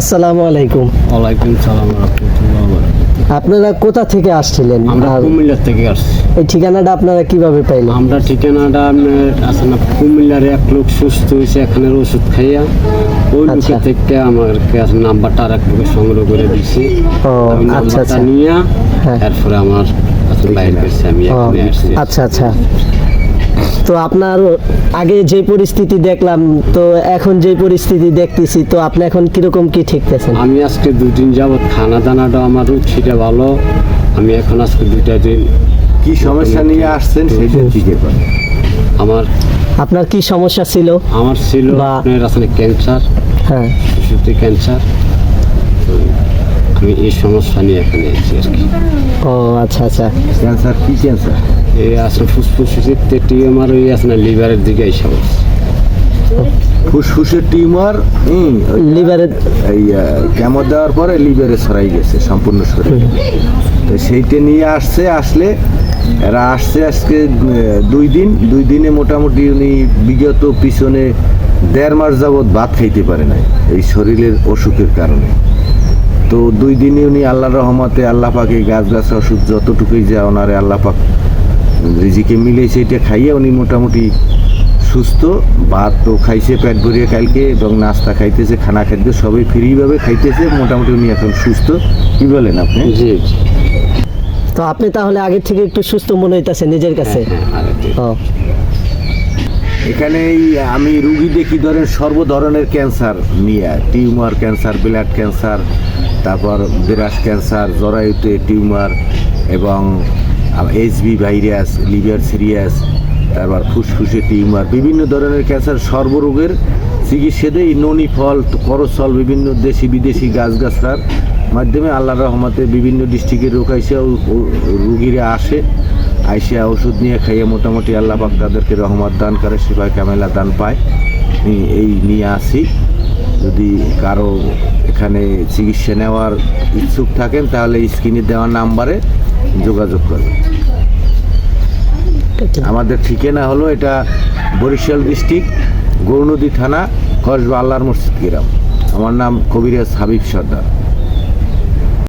আসসালামু আলাইকুম। ওয়ালাইকুম সালাম আপনারা কোথা থেকে আসছিলেন? আমরা কুমিল্লা থেকে আসছি। এই ঠিকানাটা আপনারা কীভাবে পাইলেন? আমরা ঠিকানাটা আছে না কুমিল্লার এক লোক সুস্থ হয়েছে এখানে ওষুধ খাইয়া। ওই আচ্ছা। লোকের থেকে আমার কাছে নাম্বারটা আর এক লোকের সংগ্রহ করে দিছি আচ্ছা, আচ্ছা। নিয়ে হ্যাঁ। এরপরে আমার বাইর আমি আচ্ছা আচ্ছা। তো আপনার আগে যে পরিস্থিতি দেখলাম তো এখন যে পরিস্থিতি দেখতেছি তো আপনি এখন কীরকম কি ঠিকতেছেন? আমি আজকে দুদিন যাবৎ খানা দানাটা আমার রুচিটা ভালো আমি এখন আজকে দুইটা দিন কি সমস্যা নিয়ে আসছেন সেটা জিজ্ঞেস করেন। আমার আপনার কি সমস্যা ছিল? আমার ছিল আপনার আসলে ক্যান্সার? হ্যাঁ। শিশুতে ক্যান্সার। এই সমস্যা নিয়ে এখানে এসেছি আর কি। ও আচ্ছা আচ্ছা। ক্যান্সার কি ক্যান্সার এই আসলে ফুসফুসের টিউমার ওই আছে না লিভারের দিকে এসে বলছে ফুসফুসের টিউমার লিভারের এই কেমো দেওয়ার পরে লিভারে ছড়াই গেছে সম্পূর্ণ শরীরে তো সেইটা নিয়ে আসছে আসলে এরা আসছে আজকে দুই দিন দুই দিনে মোটামুটি উনি বিগত পিছনে দেড় মাস যাবৎ ভাত খাইতে পারে নাই এই শরীরের অসুখের কারণে। তো দুই দিনে উনি আল্লাহ রহমতে আল্লাহ পাকে গাছ গাছ ওষুধ যতটুকুই যা ওনারে আল্লাহ পাক রিজিকে মিলে সেইটা খাইয়ে উনি মোটামুটি সুস্থ ভাত তো খাইছে পেট ভরিয়ে কালকে এবং নাস্তা খাইতেছে খানা খাদ্য সবই ফ্রিভাবে খাইতেছে মোটামুটি উনি এখন সুস্থ। কি বলেন আপনি? জি তো আপনি তাহলে আগের থেকে একটু সুস্থ মনে হইতাছে নিজের কাছে? হ্যাঁ আর একটু। এখানে এই আমি রুগী দেখি ধরেন সর্ব ধরনের ক্যান্সার নিয়ে টিউমার ক্যান্সার ব্লাড ক্যান্সার তারপর ব্রাস ক্যান্সার, জরায়ুতে টিউমার এবং এইচবি ভাইরাস, লিভার সিরিয়াস, তারপর ফুসফুসে টিউমার, বিভিন্ন ধরনের ক্যান্সার সর্বরোগের চিকিৎসা দেয়। ননি ফল, করসল, বিভিন্ন দেশি বিদেশি গাছগাছড়ার মাধ্যমে আল্লাহ রহমতে বিভিন্ন ডিস্ট্রিক্টের রোগ আইসে রুগীরা আসে, আইসা ওষুধ নিয়ে খাইয়ে মোটামুটি আল্লাহ তাদেরকে রহমত দান করে সেবায় কামেলা দান পায়। এই নিয়ে আসি। যদি কারও এখানে চিকিৎসা নেওয়ার ইচ্ছুক থাকেন, তাহলে স্ক্রিনে দেওয়া নাম্বারে যোগাযোগ করবেন। আমাদের ঠিকানা হলো এটা বরিশাল ডিস্ট্রিক্ট, গৌরনদী থানা, কসবা আল্লাহর মসজিদ গ্রাম। আমার নাম কবিরাজ হাবিব সর্দার।